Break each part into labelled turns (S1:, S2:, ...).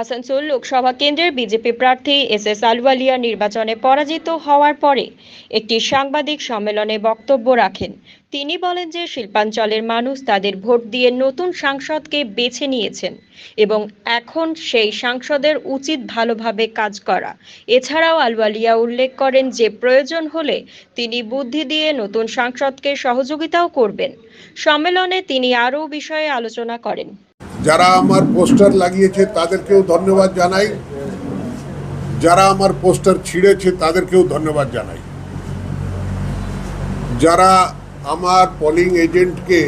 S1: আসানসোল লোকসভা কেন্দ্রের বিজেপি প্রার্থী S S আলওয়ালিয়া নির্বাচনে পরাজিত হওয়ার পরে একটি সাংবাদিক সম্মেলনে বক্তব্য রাখেন। তিনি বলেন যে শিল্পাঞ্চলের মানুষ তাদের ভোট দিয়ে নতুন সাংসদকে বেছে নিয়েছেন এবং এখন সেই সাংসদের উচিত ভালোভাবে কাজ করা। এছাড়াও আলওয়ালিয়া উল্লেখ করেন যে প্রয়োজন হলে তিনি বুদ্ধি দিয়ে নতুন সাংসদকে সহযোগিতাও করবেন। সম্মেলনে তিনি আরও বিষয়ে আলোচনা করেন।
S2: যারা আমার পোস্টার লাগিয়েছে তাদেরকেও ধন্যবাদ জানাই। যারা আমার পোস্টার ছিঁড়েছে তাদেরকেও ধন্যবাদ জানাই। যারা আমার পোলিং এজেন্টকে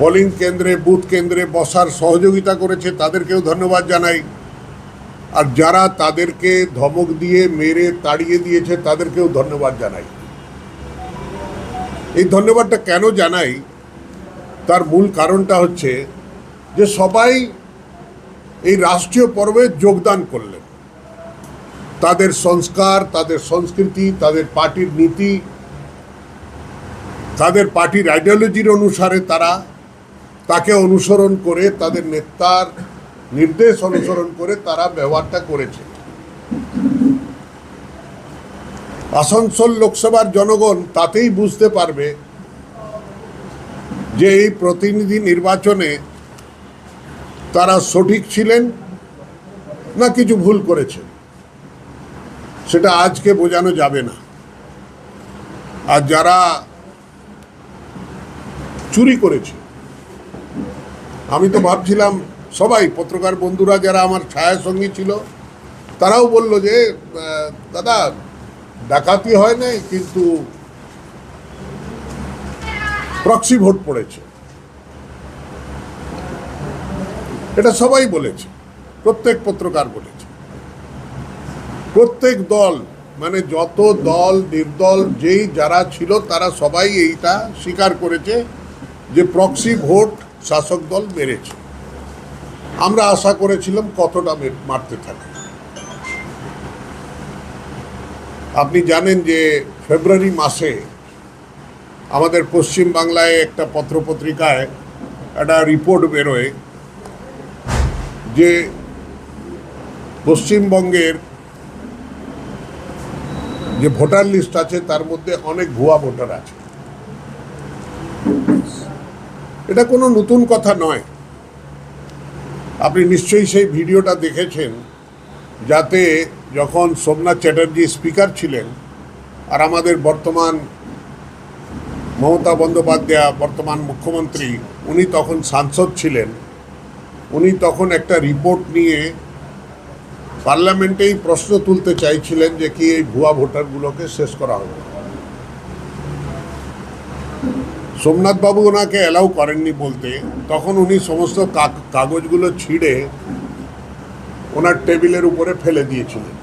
S2: পোলিং কেন্দ্রে বুথ কেন্দ্রে বসার সহযোগিতা করেছে তাদেরকেও ধন্যবাদ জানাই। আর যারা তাদেরকে ধমক দিয়ে মেরে তাড়িয়ে দিয়েছে তাদেরকেও ধন্যবাদ জানাই। এই ধন্যবাদটা কেন জানাই? তার মূল কারণটা হচ্ছে যে সবাই এই রাষ্ট্রীয় পর্বে যোগদান করলেন। তাদের সংস্কার, তাদের সংস্কৃতি, তাদের পার্টির নীতি, তাদের পার্টির আইডিওলজির অনুসারে তারা তাকে অনুসরণ করে, তাদের নেতার নির্দেশ অনুসরণ করে তারা ব্যবহারটা করেছে। আসানসোল লোকসভার জনগণ তাতেই বুঝতে পারবে যে এই প্রতিনিধি নির্বাচনে তারা সঠিক ছিলেন না কিছু ভুল করেছেন, সেটা আজকে বোঝানো যাবে না। আর যারা চুরি করেছে, আমি তো ভাবছিলাম সবাই, পত্রকার বন্ধুরা যারা আমার ছায়া সঙ্গী ছিল, তারাও বলল যে দাদা, ডাকাতি হয় নাই, কিন্তু প্রক্সি ভোট পড়েছে। এটা সবাই বলেছে, প্রত্যেক পত্রকার বলেছে। প্রত্যেক দল মানে যত দল, নির্দল, যেই যারা ছিল, তারা সবাই এইটা স্বীকার করেছে যে প্রক্সি ভোট শাসক দল মেরেছে। আমরা আশা করেছিলাম কতটা মারতে থাকে। আপনি জানেন যে ফেব্রুয়ারি মাসে আমাদের পশ্চিম বাংলায় একটা পত্রপত্রিকায় একটা রিপোর্ট বেরোয় যে পশ্চিমবঙ্গের যে ভোটার লিস্ট আছে, তার মধ্যে অনেক ভুয়া ভোটার আছে। এটা কোনো নতুন কথা নয়। আপনি নিশ্চয়ই সেই ভিডিওটা দেখেছেন, যাতে যখন সোমনাথ চ্যাটার্জি স্পিকার ছিলেন, আর আমাদের বর্তমান মমতা বন্দ্যোপাধ্যায়, বর্তমান মুখ্যমন্ত্রী, উনি তখন সাংসদ ছিলেন। উনি তখন একটা রিপোর্ট নিয়ে পার্লামেন্টেই প্রশ্ন তুলতে চাইছিলেন যে কি এই ভুয়া ভোটারগুলোকে শেষ করা হবে। সোমনাথ বাবু ওনাকে অ্যালাউ করেননি বলতে। তখন উনি সমস্ত কাগজগুলো ছিঁড়ে ওনার টেবিলের উপরে ফেলে দিয়েছিলেন।